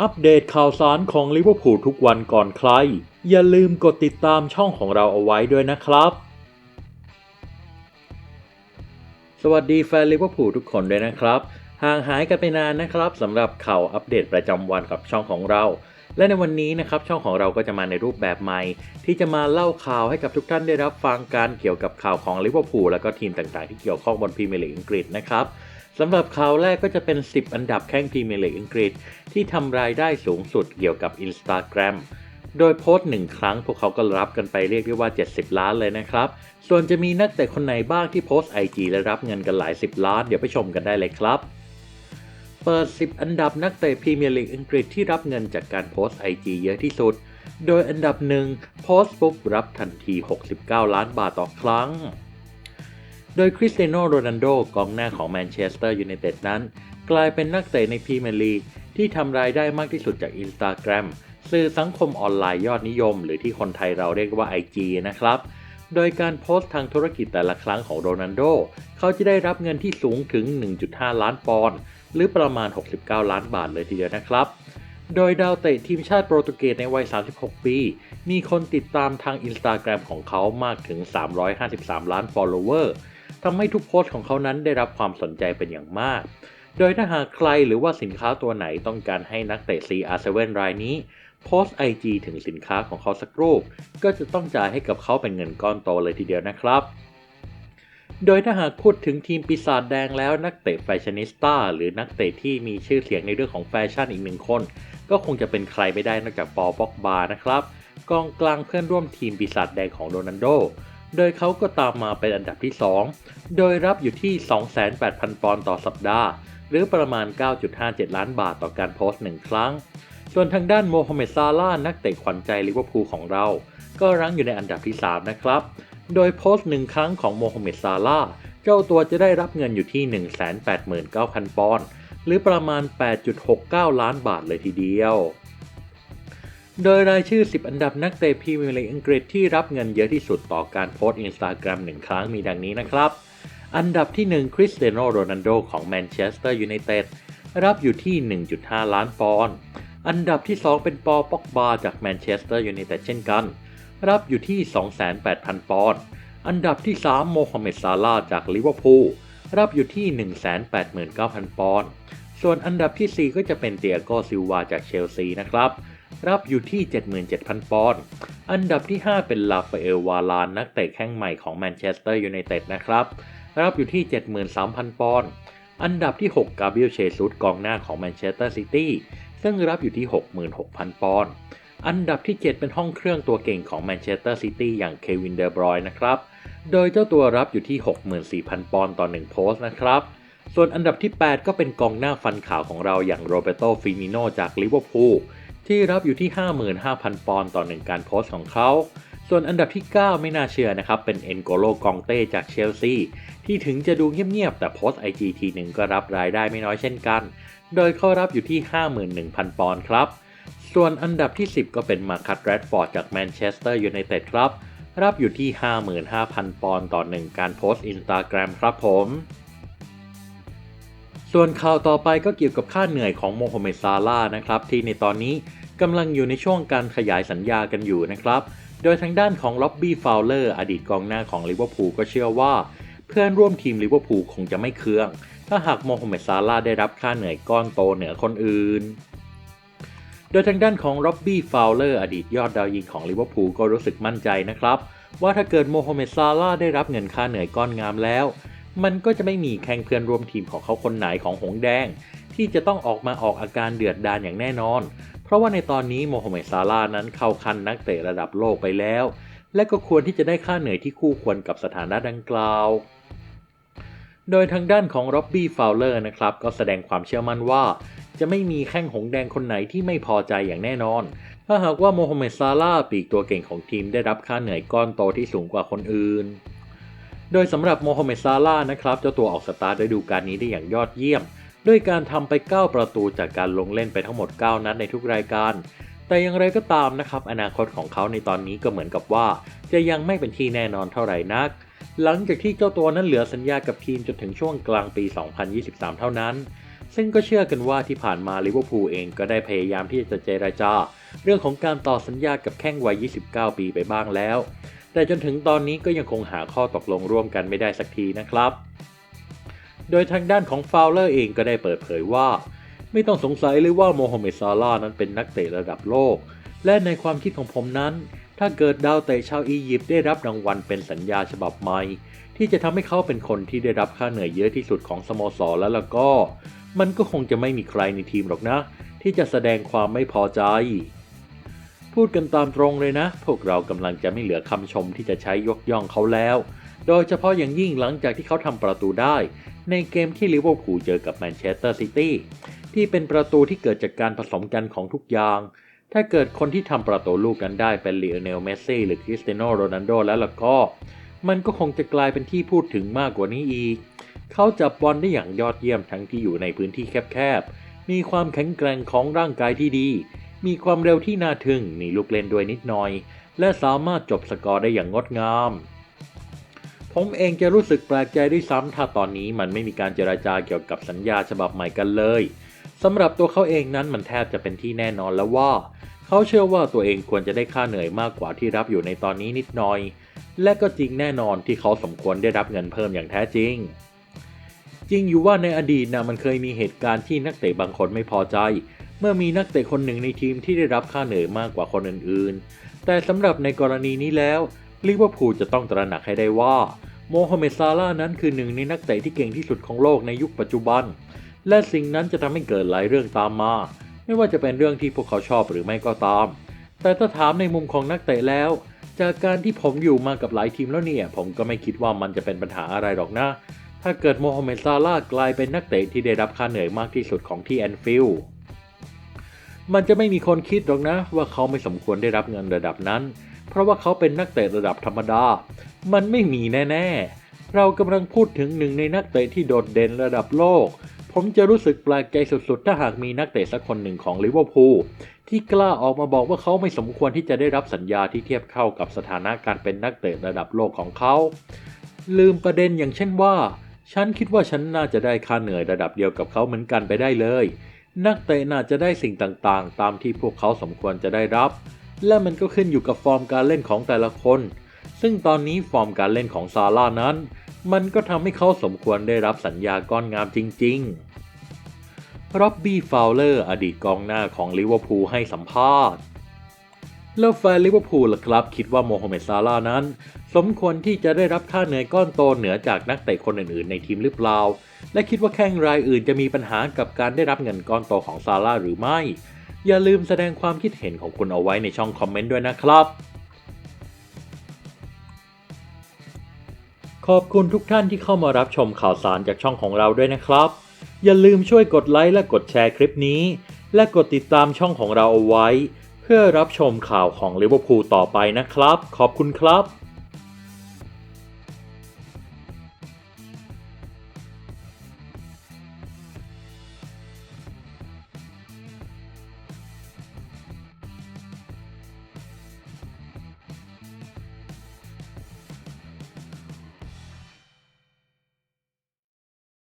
อัปเดตข่าวสารของลิเวอร์พูลทุกวันก่อนใคร อย่าลืมกดติดตามช่องของเราเอาไว้ด้วยนะครับ สวัสดีแฟนลิเวอร์พูลทุกคนด้วยนะครับ ห่างหายกันไปนานนะครับสำหรับข่าวอัปเดตประจำวันกับช่องของเรา และในวันนี้นะครับช่องของเราก็จะมาในรูปแบบใหม่ ที่จะมาเล่าข่าวให้กับทุกท่านได้รับฟังการเกี่ยวกับข่าวของลิเวอร์พูลและก็ทีมต่างๆ ที่เกี่ยวข้องบนพรีเมียร์ลีกอังกฤษนะครับ สำหรับข่าวแรกก็จะเป็น 10 อันดับแข้งพรีเมียร์ลีกอังกฤษ ที่ทำรายได้สูงสุดเกี่ยวกับ Instagram โดยโพสต์หนึ่งครั้งพวกเขาก็รับกันไปเรียกได้ว่า 70 ล้านเลยนะครับ ส่วนจะมีนักเตะคนไหนบ้างที่โพสต์ IG และรับเงินกันหลาย 10 ล้าน เดี๋ยวไปชมกันได้เลยครับ เปิด 10 อันดับนักเตะพรีเมียร์ลีกอังกฤษที่รับเงินจากการโพสต์ IG เยอะที่สุด โดยอันดับหนึ่งโพสต์ปุ๊บรับทันที 69 ล้านบาทต่อครั้ง โดยคริสเตียโนโรนัลโดกองหน้าของแมนเชสเตอร์ยูไนเต็ดนั้น กลายเป็นนักเตะในพรีเมียร์ลีกที่ทำรายได้มากที่สุดจาก Instagram สื่อสังคมออนไลน์ยอดนิยม หรือที่คนไทยเราเรียกว่า IG นะครับ โดยการโพสต์ทางธุรกิจแต่ละครั้งของโรนัลโด เขาจะได้รับเงินที่สูงถึง 1.5 ล้านปอนด์หรือประมาณ 69 ล้านบาทเลยทีเดียวนะครับ โดยดาวเตะทีมชาติโปรตุเกสในวัย 36 ปี มีคนติดตามทาง Instagram ของเขามากถึง 353 ล้าน follower ทำให้ทุกโพสต์ของเขานั้นได้รับความสนใจเป็นอย่างมาก โดยถ้าหากใครหรือว่าสินค้าตัวไหนต้องการให้นักเตะ CR7 รายนี้โพสต์ IG ถึงสินค้าของเขาสักรูป ก็จะต้องจ่ายให้กับเขาเป็นเงินก้อนโตเลยทีเดียวนะครับโดยถ้าหากพูดถึงทีมปีศาจแดงแล้วนักเตะแฟชั่นนิสต้าหรือนักเตะที่มีชื่อเสียงในเรื่องของแฟชั่นอีกหนึ่งคน ก็คงจะเป็นใครไม่ได้นอกจากปอป็อกบานะครับ กองกลางเพื่อนร่วมทีมปีศาจแดงของโรนัลโด โดยเขาก็ตามมาเป็นอันดับที่ 2 โดยรับอยู่ที่28,000 ปอนด์ต่อสัปดาห์ หรือประมาณ 9.57 ล้านบาทต่อการโพสต์หนึ่งครั้ง ส่วนทางด้านโมฮัมเหม็ดซาลานักเตะขวัญใจลิเวอร์พูลของเรา ก็รั้งอยู่ในอันดับที่ 3 นะครับ โดยโพสต์หนึ่งครั้งของโมฮัมเหม็ดซาลาเจ้าตัวจะได้รับเงินอยู่ที่ 189,000 ปอนด์หรือประมาณ 8.69 ล้านบาทเลยทีเดียว โดยรายชื่อ 10 อันดับนักเตะพรีเมียร์ลีกอังกฤษที่รับเงินเยอะที่สุดต่อการโพสต์ Instagram หนึ่งครั้งมีดังนี้นะครับ อันดับที่ 1 คริสเตียโนโรนัลโดของแมนเชสเตอร์ยูไนเต็ดรับอยู่ที่ 1.5 ล้านปอนด์ อันดับที่ 2 เป็นปอป็อกบาจากแมนเชสเตอร์ยูไนเต็ดเช่นกัน รับอยู่ที่28,000 ปอนด์ อันดับที่ 3 โมฮัมเหม็ดซาลาห์จากลิเวอร์พูลรับอยู่ที่ 189,000 ปอนด์ ส่วนอันดับที่ 4 ก็จะเป็นเตียโกซิลวาจากเชลซีนะครับ รับอยู่ที่ 77,000 ปอนด์ อันดับที่ 5 เป็นลาฟาเอลวาลานนักเตะแข้งใหม่ของแมนเชสเตอร์ยูไนเต็ดนะครับ รับอยู่ที่ 73,000 ปอนด์ อันดับที่ 6 กาเบรียลเชซุสกองหน้าของแมนเชสเตอร์ซิตี้ ซึ่งรับอยู่ที่ 66,000 ปอนด์ อันดับที่ 7 เป็นห้องเครื่องตัวเก่งของแมนเชสเตอร์ซิตี้อย่างเควินเดอร์บรอยนะครับ โดยเจ้าตัวรับอยู่ที่ 64,000 ปอนด์ต่อ 1 โพสต์นะครับส่วนอันดับที่ 8 ก็เป็นกองหน้าฟันขาวของเราอย่างโรเบโตฟิมิโนจากลิเวอร์พูล ที่รับอยู่ที่ 55,000 ปอนด์ต่อ1การโพสต์ของเขา ส่วนอันดับที่ 9 ไม่น่าเชื่อนะครับ เป็นเอ็นโกโลกองเต้จากเชลซีที่ถึงจะดูเงียบๆ แต่โพสต์ IG ทีหนึ่งก็รับรายได้ไม่น้อยเช่นกัน โดยเขารับอยู่ที่ 51,000 ปอนด์ครับ ส่วนอันดับที่ 10 ก็เป็นมาคัตแรดฟอร์ดจากแมนเชสเตอร์ยูไนเต็ดครับ รับอยู่ที่ 55,000 ปอนด์ต่อ1การโพสต์ Instagram ครับผม ส่วนข่าวต่อไปก็เกี่ยวกับค่าเหนื่อยของโมฮัมเหม็ดซาลานะครับ ที่ในตอนนี้กำลังอยู่ในช่วงการขยายสัญญากันอยู่นะครับ โดยทางด้านของล็อบบี้ฟาวเลอร์อดีตกองหน้าของลิเวอร์พูลก็เชื่อว่า เพื่อนร่วมทีมลิเวอร์พูลคงจะไม่เคือง ถ้าหากโมฮัมเหม็ดซาลาได้รับค่าเหนื่อยก้อนโตเหนือคนอื่น โดยทางด้านของล็อบบี้ฟาวเลอร์อดีตยอดดาวยิงของลิเวอร์พูลก็รู้สึกมั่นใจนะครับ ว่าถ้าเกิดโมฮัมเหม็ดซาลาได้รับเงินค่าเหนื่อยก้อนงามแล้ว มันก็จะไม่มีแข่งเพื่อนร่วมทีมของเขาคนไหนของหงแดง ที่จะต้องออกมาออกอาการเดือดดาลอย่างแน่นอน เพราะว่าในตอนนี้โมฮัมเหม็ดซาลาห์นั้นเข้าคันนักเตะระดับโลกไปแล้ว และก็ควรที่จะได้ค่าเหนื่อยที่คู่ควรกับสถานะดังกล่าว โดยทางด้านของร็อบบี้ฟาวเลอร์นะครับก็แสดงความเชื่อมั่นว่า จะไม่มีแข้งหงแดงคนไหนที่ไม่พอใจอย่างแน่นอน ถ้าหากว่าโมฮัมเหม็ดซาลาห์ปีกตัวเก่งของทีมได้รับค่าเหนื่อยก้อนโตที่สูงกว่าคนอื่น โดยสำหรับโมฮัมเหม็ดซาลาห์นะครับเจ้าตัวออกสตาร์ทฤดูกาลนี้ได้อย่างยอดเยี่ยม ด้วยการทำไป 9 ประตูจากการลงเล่นไปทั้งหมด 9 นัดในทุกรายการ แต่อย่างไรก็ตามนะครับอนาคตของเขาในตอนนี้ก็เหมือนกับว่า จะยังไม่เป็นที่แน่นอนเท่าไหร่นัก หลังจากที่เจ้าตัวนั้นเหลือสัญญากับทีมจนถึงช่วงกลางปี 2023 เท่านั้นซึ่งก็เชื่อกันว่าที่ผ่านมาลิเวอร์พูลเองก็ได้พยายามที่จะเจรจา เรื่องของการต่อสัญญากับแข้งวัย 29 ปีไปบ้างแล้ว แต่จนถึงตอนนี้ก็ยังคงหาข้อตกลงร่วมกันไม่ได้สักทีนะครับ โดยทางด้านของฟาวเลอร์เองก็ได้เปิดเผยว่า ไม่ต้องสงสัยเลยว่าโมฮัมเหม็ดซาลาห์นั้นเป็นนักเตะระดับโลก และในความคิดของผมนั้น ถ้าเกิดดาวเตะชาวอียิปต์ได้รับรางวัลเป็นสัญญาฉบับใหม่ ที่จะทำให้เขาเป็นคนที่ได้รับค่าเหนื่อยเยอะที่สุดของสโมสรแล้วล่ะก็ มันก็คงจะไม่มีใครในทีมหรอกนะ ที่จะแสดงความไม่พอใจ พูดกันตามตรงเลยนะ พวกเรากำลังจะไม่เหลือคำชมที่จะใช้ยกย่องเขาแล้ว โดยเฉพาะอย่างยิ่งหลังจากที่เขาทำประตูได้ ในเกมที่ลิเวอร์พูลเจอกับแมนเชสเตอร์ซิตี้ที่เป็นประตูที่เกิดจากการผสมกันของทุกอย่าง ถ้าเกิดคนที่ทำประตูลูกนั้นได้เป็นลีโอเนล เมสซี่ หรือคริสเตียโนโรนัลโดแล้วล่ะก็ มันก็คงจะกลายเป็นที่พูดถึงมากกว่านี้อีก เขาจับบอลได้อย่างยอดเยี่ยมทั้งที่อยู่ในพื้นที่แคบๆ มีความแข็งแกร่งของร่างกายที่ดี มีความเร็วที่น่าทึ่งมีลูกเล่นด้วยนิดหน่อย และสามารถจบสกอร์ได้อย่างงดงาม ผมเองจะรู้สึกแปลกใจด้วยซ้ำถ้าตอนนี้มันไม่มีการเจราจาเกี่ยวกับสัญญาฉบับใหม่กันเลยสำหรับตัวเขาเองนั้นมันแทบจะเป็นที่แน่นอนแล้วว่า เขาเชื่อว่าตัวเองควรจะได้ค่าเหนื่อยมากกว่าที่รับอยู่ในตอนนี้นิดหน่อย และก็จริงแน่นอนที่เขาสมควรได้รับเงินเพิ่มอย่างแท้จริง จริงอยู่ว่าในอดีตนะมันเคยมีเหตุการณ์ที่นักเตะบางคนไม่พอใจ เมื่อมีนักเตะคนหนึ่งในทีมที่ได้รับค่าเหนื่อยมากกว่าคนอื่นๆ แต่สำหรับในกรณีนี้แล้วลิเวอร์พูลจะต้องตระหนักให้ได้ว่าโมฮัมเหม็ดซาลานั้นคือหนึ่งในนักเตะที่เก่งที่สุดของโลกในยุคปัจจุบัน และสิ่งนั้นจะทำให้เกิดหลายเรื่องตามมา ไม่ว่าจะเป็นเรื่องที่พวกเขาชอบหรือไม่ก็ตาม แต่ถ้าถามในมุมของนักเตะแล้ว จากการที่ผมอยู่มากับหลายทีมแล้วเนี่ย ผมก็ไม่คิดว่ามันจะเป็นปัญหาอะไรหรอกนะ ถ้าเกิดโมฮัมเหม็ดซาลากลายเป็นนักเตะที่ได้รับค่าเหนื่อยมากที่สุดของที่แอนฟิลด์ มันจะไม่มีคนคิดหรอกนะว่าเขาไม่สมควรได้รับเงินระดับนั้น เพราะว่าเขาเป็นนักเตะระดับธรรมดา มันไม่มีแน่ๆ เรากำลังพูดถึงหนึ่งในนักเตะที่โดดเด่นระดับโลก ผมจะรู้สึกแปลกใจสุดๆ ถ้าหากมีนักเตะสักคนหนึ่งของลิเวอร์พูลที่กล้าออกมาบอกว่าเขาไม่สมควรที่จะได้รับสัญญาที่เทียบเข้ากับสถานะการเป็นนักเตะระดับโลกของเขา ลืมประเด็นอย่างเช่นว่า ฉันคิดว่าฉันน่าจะได้ค่าเหนื่อยระดับเดียวกับเขาเหมือนกันไปได้เลย นักเตะน่าจะได้สิ่งต่างๆ ตามที่พวกเขาสมควรจะได้รับ และมันก็ขึ้นอยู่กับฟอร์มการเล่นของแต่ละคน ซึ่งตอนนี้ฟอร์มการเล่นของซาร่านั้น มันก็ทำให้เขาสมควรได้รับสัญญาก้อนงามจริงๆร็อบบี้ฟาวเลอร์อดีตกองหน้าของลิเวอร์พูลให้สัมภาษณ์ แล้วแฟนลิเวอร์พูลล่ะครับ คิดว่าโมฮัมเหม็ดซาลานั้น สมควรที่จะได้รับค่าเหนื่อยก้อนโตเหนือจากนักเตะคนอื่นๆ ในทีมหรือเปล่า และคิดว่าแข้งรายอื่นจะมีปัญหากับการได้รับเงินก้อนโตของซาร่าหรือไม่ อย่าลืมแสดงความคิดเห็นของคุณเอาไว้ในช่องคอมเมนต์ด้วยนะครับขอบคุณทุกท่านที่เข้ามารับชมข่าวสารจากช่องของเราด้วยนะครับ อย่าลืมช่วยกดไลค์และกดแชร์คลิปนี้ และกดติดตามช่องของเราเอาไว้ เพื่อรับชมข่าวของลิเวอร์พูลต่อไปนะครับ ขอบคุณครับ